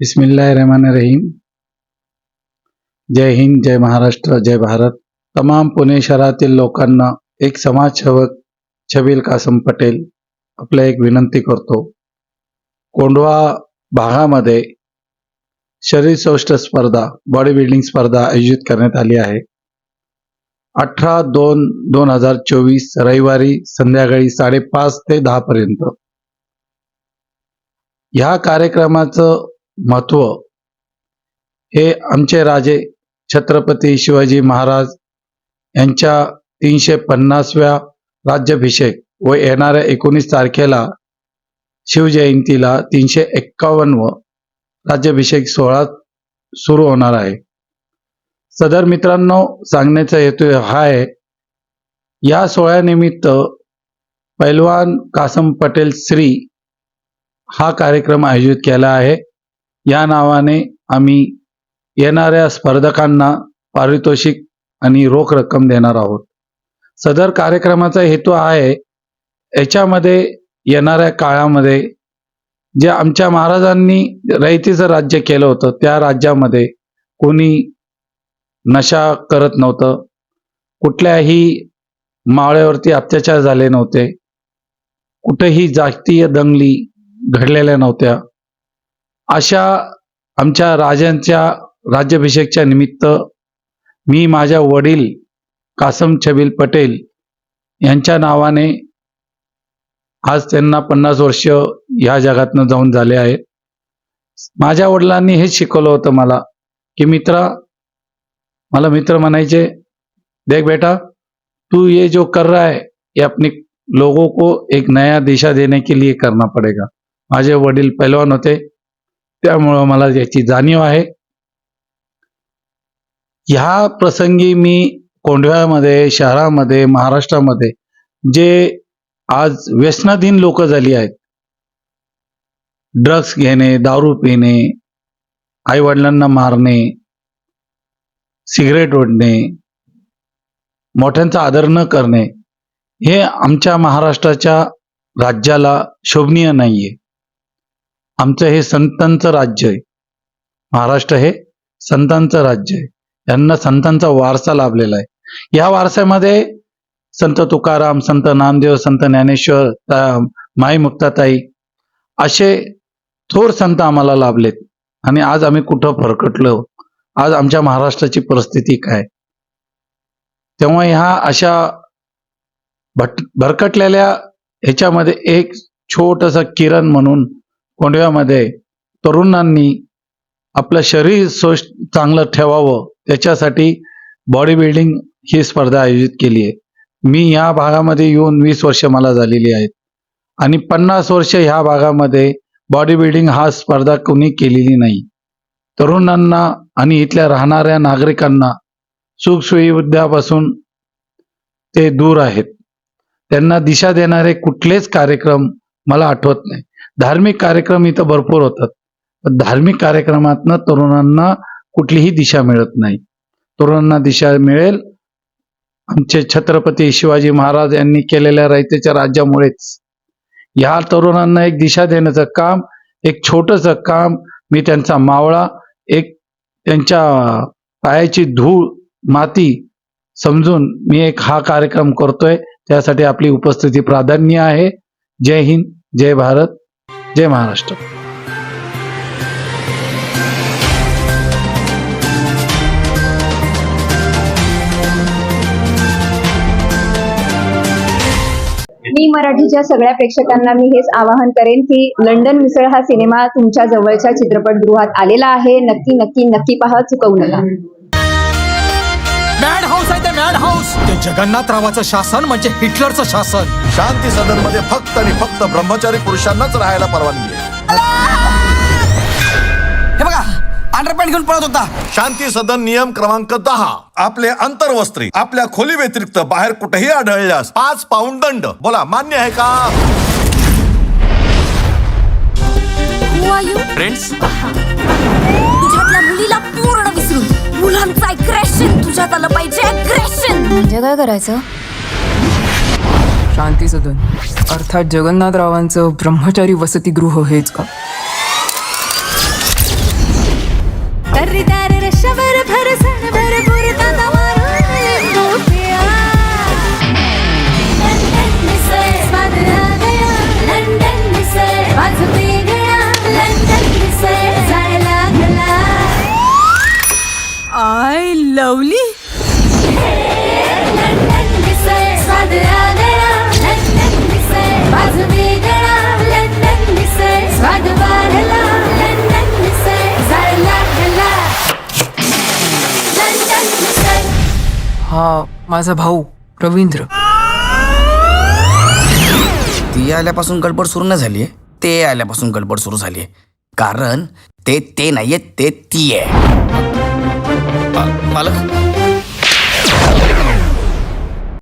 बिस्मिल्लाह रहमान रहीम जय हिंद जय महाराष्ट्र जय भारत। तमाम पुणे शहरातील लोकांना एक समाजसेवक छबील कासम पटेल आपल्या एक विनंती करतो. कोंडवा भागामध्ये शरीर सौष्ठ स्पर्धा बॉडी बिल्डिंग स्पर्धा आयोजित करण्यात आली आहे. अठरा दोन दोन हजार चोवीस रविवारी संध्याकाळी साडेपाच ते दहा पर्यंत. ह्या कार्यक्रमाचं महत्त्व. हे आमचे राजे छत्रपती शिवाजी महाराज यांच्या तीनशे पन्नासव्या राज्याभिषेक व येणाऱ्या एकोणीस तारखेला शिवजयंतीला तीनशे एक्कावन्न राज्याभिषेक सोहळा सुरू होणार आहे. सदर मित्रांनो सांगण्याचा हेतू हा आहे या सोहळ्यानिमित्त पैलवान कासम पटेल श्री हा कार्यक्रम आयोजित केला आहे. या नावाने आम्ही येणाऱ्या स्पर्धकांना पारितोषिक आणि रोख रक्कम देणार आहोत. सदर कार्यक्रमाचा हेतू आहे याच्यामध्ये येणाऱ्या काळामध्ये जे आमच्या महाराजांनी रयतीचं राज्य केलं होतं त्या राज्यामध्ये कोणी नशा करत नव्हतं कुठल्याही मावळ्यावरती अत्याचार झाले नव्हते कुठेही जातीय दंगली घडलेल्या नव्हत्या अशा आमच्या राजांच्या राज्याभिषेकच्या निमित्त मी माझ्या वडील कासम छबील पटेल यांच्या नावाने आज त्यांना पन्नास वर्ष ह्या जगातनं जाऊन झाले आहेत. माझ्या वडिलांनी हेच शिकवलं होतं मला की मित्रा मला मित्र म्हणायचे देख बेटा तू ये जो कर रहा है ये अपने लोगों को एक नया दिशा देने के लिए करना पड़ेगा. माझे वडील पैलवान होते त्यामुळं मला याची जाणीव आहे. ह्या प्रसंगी मी कोंढव्यामध्ये शहरामध्ये महाराष्ट्रामध्ये जे आज व्यसनाधीन लोक झाली आहेत ड्रग्स घेणे दारू पिणे आईवडिलांना मारणे सिगरेट ओढणे मोठ्यांचा आदर न करणे हे आमच्या महाराष्ट्राच्या राज्याला शोभनीय नाहीये. आमचं हे संतांचं राज्य आहे. महाराष्ट्र हे संतांचं राज्य आहे. यांना संतांचा वारसा लाभलेला आहे. या वारसामध्ये संत तुकाराम संत नामदेव संत ज्ञानेश्वर माई मुक्ताताई असे थोर संत आम्हाला लाभलेत. आणि आज आम्ही कुठं फरकटलो? आज आमच्या महाराष्ट्राची परिस्थिती काय? तेव्हा ह्या अशा भट भरकटलेल्या ह्याच्यामध्ये एक छोटस किरण म्हणून कोंडव्यामध्ये तरुणांनी आपलं शरीर सोष चांगलं ठेवावं त्याच्यासाठी बॉडी बिल्डिंग ही स्पर्धा आयोजित केली आहे. मी या भागामध्ये येऊन वीस वर्ष मला झालेली आहेत. आणि पन्नास वर्ष ह्या भागामध्ये बॉडी बिल्डिंग हा स्पर्धा कोणी केलेली नाही. तरुणांना आणि इथल्या राहणाऱ्या नागरिकांना सुखसुविधापासून ते दूर आहेत. त्यांना दिशा देणारे कुठलेच कार्यक्रम मला आठवत नाही. धार्मिक कार्यक्रम इथं भरपूर होतात. पण धार्मिक कार्यक्रमातनं तरुणांना कुठलीही दिशा मिळत नाही. तरुणांना दिशा मिळेल. आमचे छत्रपती शिवाजी महाराज यांनी केलेल्या रयतेच्या राज्यामुळेच. ह्या तरुणांना एक दिशा देण्याचं काम एक छोटस काम मी त्यांचा मावळा एक त्यांच्या पायाची धूळ माती समजून मी एक हा कार्यक्रम करतोय. त्यासाठी आपली उपस्थिती प्राधान्य आहे. जय हिंद जय भारत. जय महाराष्ट्र. मी मराठीच्या सगळ्या प्रेक्षकांना मी हेच आवाहन करेन की लंडन मिसळ हा सिनेमा तुमच्या जवळच्या चित्रपटगृहात आलेला आहे. नक्की नक्की नक्की पहा चुकवू नका. ते जगन्नाथरावाचं शासन म्हणजे हिटलरचं शासन. शांती सदनमध्ये फक्त आणि फक्त ब्रह्मचारी पुरुषांनाच राहायला परवानगी आहे. हे बघा अंडरपॅन्ट घेऊन पळत होता. शांती सदन नियम क्रमांक दहा. आपले अंतर्वस्त्री आपल्या खोली व्यतिरिक्त बाहेर कुठेही आढळल्यास पाच पाऊंड दंड. बोला मान्य आहे का? फ्रेंड्स म्हणजे काय करायचं? शांती सदन. अर्थात जगन्नाथरावांचं ब्रह्मचारी वसतिगृह हेच का? I lovely. माझा भाऊ रवींद्र. ती आल्यापासून गडबड सुरू नाही झाली ते आल्यापासून गडबड सुरू झाली कारण ते ते नाहीये ते ती आहे पालक